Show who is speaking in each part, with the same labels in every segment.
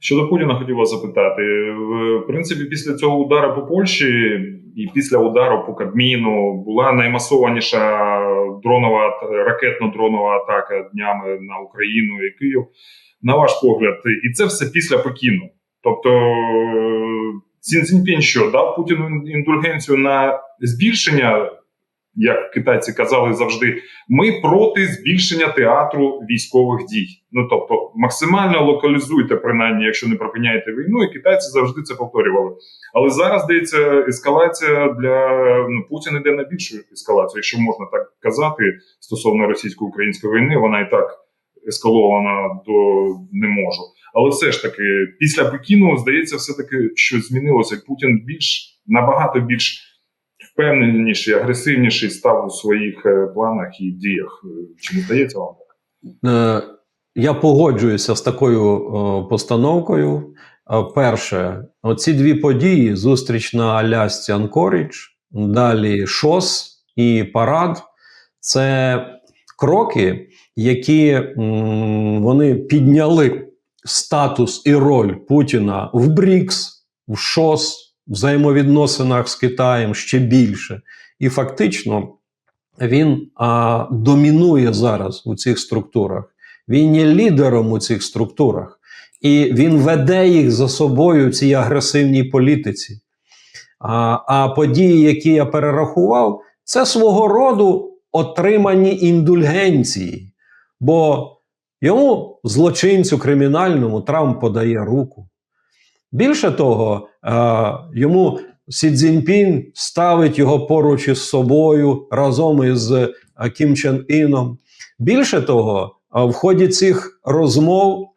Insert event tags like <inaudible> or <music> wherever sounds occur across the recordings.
Speaker 1: Щодо Путіна хотів вас запитати. В принципі, після цього удару по Польщі і після удару по Кабміну була наймасованіша дронова ракетно-дронова атака днями на Україну і Київ. На ваш погляд, і це все після Пекіну. Тобто Сін Цзіньпін що дав Путіну індульгенцію на збільшення, як китайці казали завжди, ми проти збільшення театру військових дій. Ну тобто, максимально локалізуйте, принаймні, якщо не припиняєте війну, і китайці завжди це повторювали. Але зараз здається, ескалація для ну, Путін іде на більшу ескалацію, якщо можна так казати, стосовно російсько-української війни, вона і так ескалована до не можу. Але все ж таки, після Пекіну здається, все таки щось змінилося. Путін більш набагато більш впевненіший, агресивніший став у своїх е, планах і діях. Чи не здається вам?
Speaker 2: Е, Я погоджуюся з такою постановкою. Е, Перше, оці дві події: зустріч на Алясці Анкорідж, далі ШОС і парад це кроки, які вони підняли статус і роль Путіна в БРІКС, в ШОС, взаємовідносинах з Китаєм ще більше. І фактично він а, домінує зараз у цих структурах. Він є лідером у цих структурах, і він веде їх за собою в цій агресивній політиці. А, а події, які я перерахував, це свого роду отримані індульгенції. Бо йому, злочинцю кримінальному, Трамп подає руку. Більше того, йому Сі Цзіньпін ставить його поруч із собою разом із е, Кім Чен Іном. Більше того, в ході цих розмов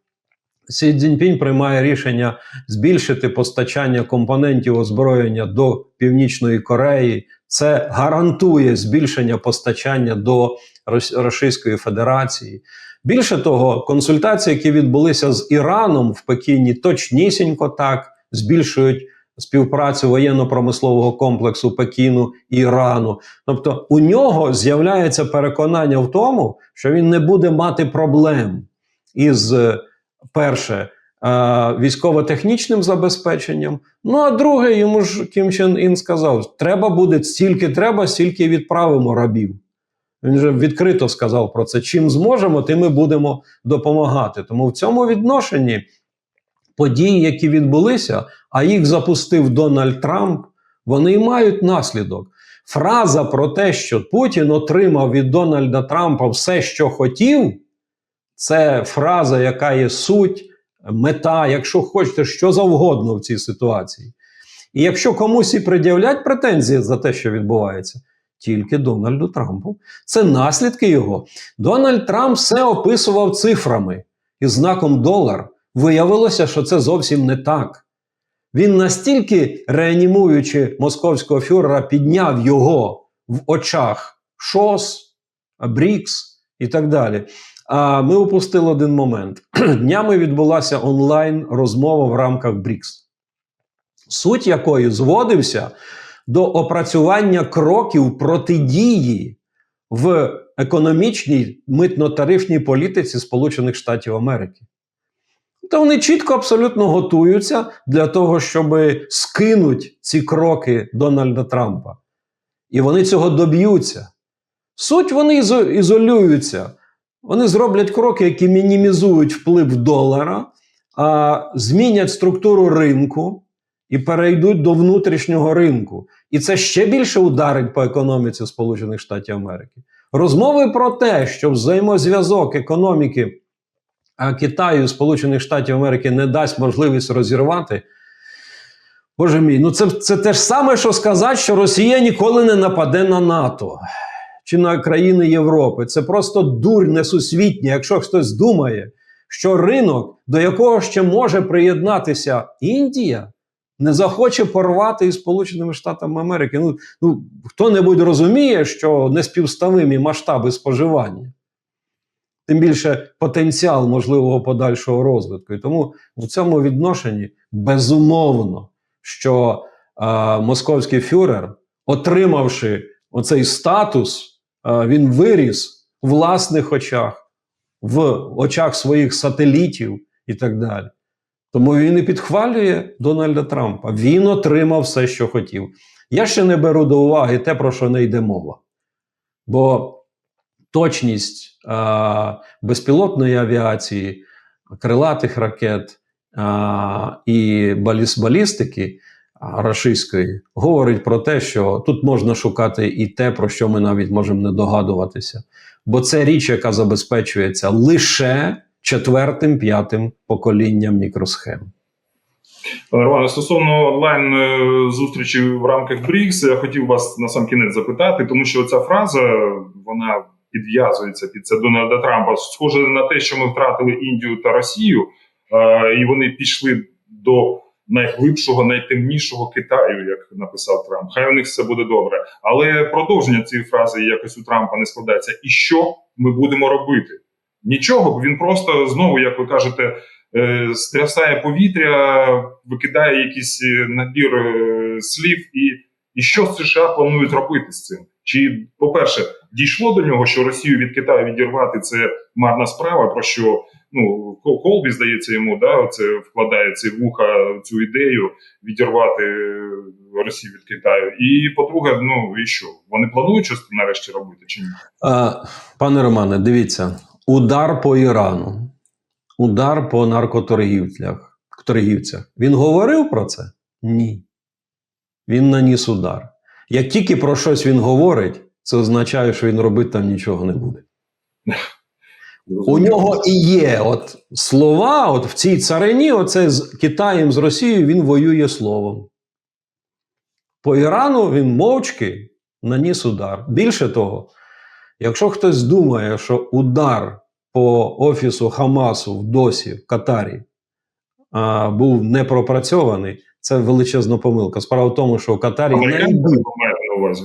Speaker 2: Сі Цзіньпін приймає рішення збільшити постачання компонентів озброєння до Північної Кореї. Це гарантує збільшення постачання до Рос- Російської Федерації. Більше того, консультації, які відбулися з Іраном в Пекіні, точнісінько так збільшують співпрацю воєнно-промислового комплексу Пекіну і Ірану. Тобто у нього з'являється переконання в тому, що він не буде мати проблем із е, перше. Е, Військово-технічним забезпеченням. Ну а друге, йому ж Кім Чен Ін сказав: треба буде стільки треба, стільки відправимо рабів. Він же відкрито сказав про це. Чим зможемо, тим ми будемо допомагати. Тому в цьому відношенні події, які відбулися, а їх запустив Дональд Трамп, вони й мають наслідок. Фраза про те, що Путін отримав від Дональда Трампа все, що хотів, це фраза, яка є суть, мета, якщо хочете, що завгодно в цій ситуації. І якщо комусь і пред'являть претензії за те, що відбувається, тільки Дональду Трампу. Це наслідки його. Дональд Трамп все описував цифрами і знаком долар. Виявилося, що це зовсім не так. Він настільки, реанімуючи московського фюрера, підняв його в очах ШОС, БРІКС і так далі. Ми упустили один момент. <clears throat> Днями відбулася онлайн розмова в рамках БРІКС, суть якої зводився до опрацювання кроків протидії в економічній митно-тарифній політиці Сполучених Штатів Америки. То вони чітко абсолютно готуються для того, щоб скинуть ці кроки Дональда Трампа. І вони цього доб'ються. Суть вони ізолюються. Вони зроблять кроки, які мінімізують вплив долара, а змінять структуру ринку і перейдуть до внутрішнього ринку. І це ще більше ударить по економіці Сполучених Штатів Америки. Розмови про те, що взаємозв'язок економіки Китаю і Сполучених Штатів Америки не дасть можливість розірвати. Боже мій, ну це, це те ж саме, що сказати, що Росія ніколи не нападе на НАТО чи на країни Європи. Це просто дурь несусвітня. Якщо хтось думає, що ринок, до якого ще може приєднатися Індія, не захоче порвати із Сполученими Штатами Америки. Ну, ну хто-небудь розуміє, що неспівставимі масштаби споживання, тим більше потенціал можливого подальшого розвитку. І тому в цьому відношенні безумовно, що е, московський фюрер, отримавши оцей статус, він виріс в власних очах, в очах своїх сателітів і так далі. Тому він і підхвалює Дональда Трампа. Він отримав все, що хотів. Я ще не беру до уваги те, про що не йде мова. Бо точність а, безпілотної авіації, крилатих ракет а, і баліс, балістики рашистської говорить про те, що тут можна шукати і те, про що ми навіть можемо не догадуватися. Бо це річ, яка забезпечується лише четвертим, п'ятим поколінням мікросхем.
Speaker 1: Романе, стосовно онлайн е, зустрічі в рамках БРІКС, я хотів вас на сам кінець запитати, тому що ця фраза вона підв'язується під це Дональда Трампа. Схоже на те, що ми втратили Індію та Росію, е, і вони пішли до найглибшого, найтемнішого Китаю, як написав Трамп. Хай у них все буде добре. Але продовження цієї фрази якось у Трампа не складається. І що ми будемо робити? Нічого, він просто знову, як ви кажете, е, стрясає повітря, викидає якийсь е, набір е, слів, і, і що США планують робити з цим? Чи, по-перше, дійшло до нього, що Росію від Китаю відірвати це марна справа, про що ну Колбі, здається, йому да, це вкладає ці вуха цю ідею відірвати е, Росію від Китаю. І по-друге, ну і що? Вони планують щось нарешті робити чи ні?
Speaker 2: Пане Романе, дивіться: удар по Ірану, удар по наркоторгівцях. торгівцях. Він говорив про це? Ні. Він наніс удар. Як тільки про щось він говорить, це означає, що він робити там нічого не буде. <laughs> У нього і є от слова, от в цій царині, оце з Китаєм, з Росією, він воює словом. По Ірану він мовчки наніс удар. Більше того, якщо хтось думає, що удар по офісу Хамасу в Досі, в Катарі, а, був не пропрацьований, це величезна помилка. Справа в тому, що в Катарі найбільше.
Speaker 1: мають.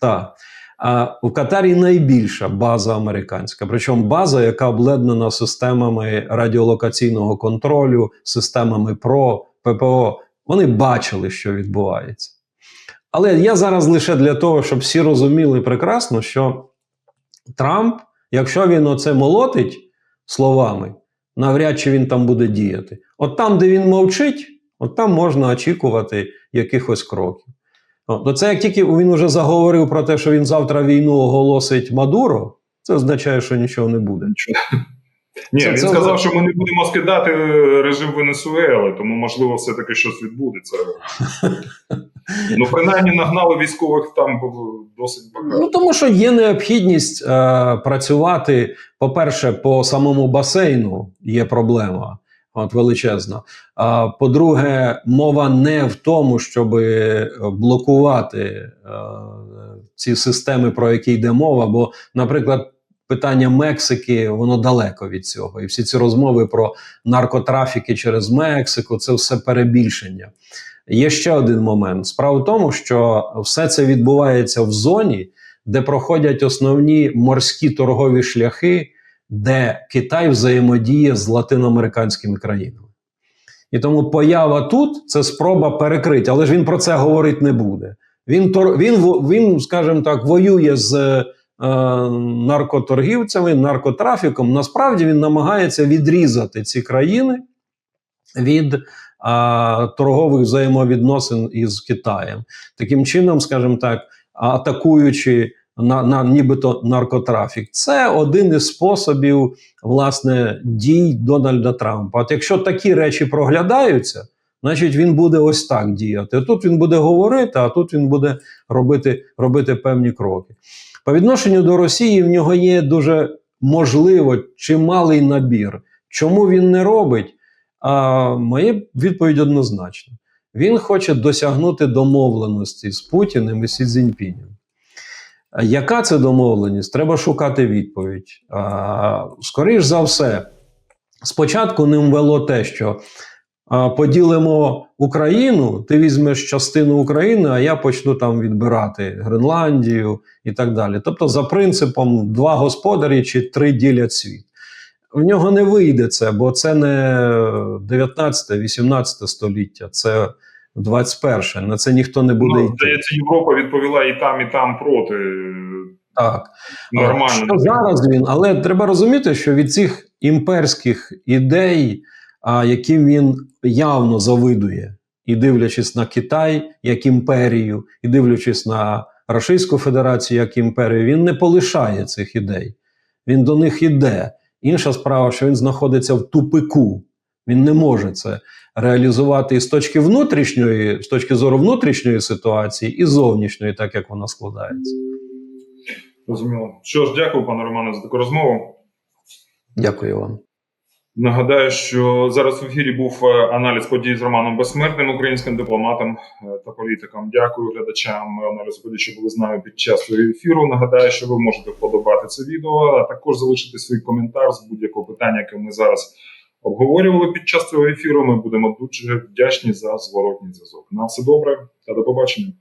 Speaker 2: Так. А в Катарі найбільша база американська, причому база, яка обладнана системами радіолокаційного контролю, системами ПРО, ППО. Вони бачили, що відбувається. Але я зараз лише для того, щоб всі розуміли прекрасно, що Трамп, якщо він оце молотить словами, навряд чи він там буде діяти. От там, де він мовчить, от там можна очікувати якихось кроків. То це як тільки він вже заговорив про те, що він завтра війну оголосить Мадуро, це означає, що нічого не буде.
Speaker 1: Ні,
Speaker 2: Це-
Speaker 1: він
Speaker 2: це
Speaker 1: сказав, що ми не будемо скидати е, режим Венесуели, тому можливо все-таки щось відбудеться. <laughs> Ну, принаймні, нагнали військових там досить багато.
Speaker 2: Ну тому що є необхідність е, працювати. По-перше, по самому басейну є проблема. От величезна. А по-друге, мова не в тому, щоб блокувати е, ці системи, про які йде мова. Бо, наприклад, питання Мексики воно далеко від цього. І всі ці розмови про наркотрафіки через Мексику це все перебільшення. Є ще один момент. Справа в тому, що все це відбувається в зоні, де проходять основні морські торгові шляхи, де Китай взаємодіє з латиноамериканськими країнами. І тому поява тут це спроба перекрити, але ж він про це говорити не буде. Він, він, він скажімо так, воює з е, наркоторгівцями, наркотрафіком. Насправді він намагається відрізати ці країни від а, торгових взаємовідносин із Китаєм. Таким чином, скажімо так, атакуючи на, на нібито наркотрафік, це один із способів власне дій Дональда Трампа. От якщо такі речі проглядаються, значить він буде ось так діяти. Тут він буде говорити, а тут він буде робити, робити певні кроки. По відношенню до Росії в нього є дуже можливо чималий набір. Чому він не робить? А моя відповідь однозначна: він хоче досягнути домовленості з Путіним і Сі Цзіньпінем. Яка це домовленість? Треба шукати відповідь. Скоріш за все, спочатку ним вело те, що поділимо Україну, ти візьмеш частину України, а я почну там відбирати Гренландію і так далі. Тобто, за принципом два господарі чи три ділять світ. В нього не вийде це, бо це не 19-18 століття, це 21 На це ніхто не буде
Speaker 1: Ну, здається, Європа відповіла і там, і там проти.
Speaker 2: Так.
Speaker 1: Нормально.
Speaker 2: Що зараз він, але треба розуміти, що від цих імперських ідей а яким він явно завидує, і дивлячись на Китай як імперію, і дивлячись на Російську Федерацію як імперію, він не полишає цих ідей. Він до них іде. Інша справа, що він знаходиться в тупику. Він не може це реалізувати і з точки внутрішньої, з точки зору внутрішньої ситуації, і зовнішньої, так як вона складається.
Speaker 1: Розуміло. Що ж, дякую, пане Романе, за таку розмову.
Speaker 2: Дякую вам.
Speaker 1: Нагадаю, що зараз в ефірі був е, аналіз подій з Романом Безсмертним, українським дипломатом е, та політиком. Дякую глядачам аналізу подій, що були з нами під час ефіру. Нагадаю, що ви можете вподобати це відео, а також залишити свій коментар з будь-якого питання, яке ми зараз обговорювали під час цього ефіру. Ми будемо дуже вдячні за зворотній зв'язок. На все добре та до побачення.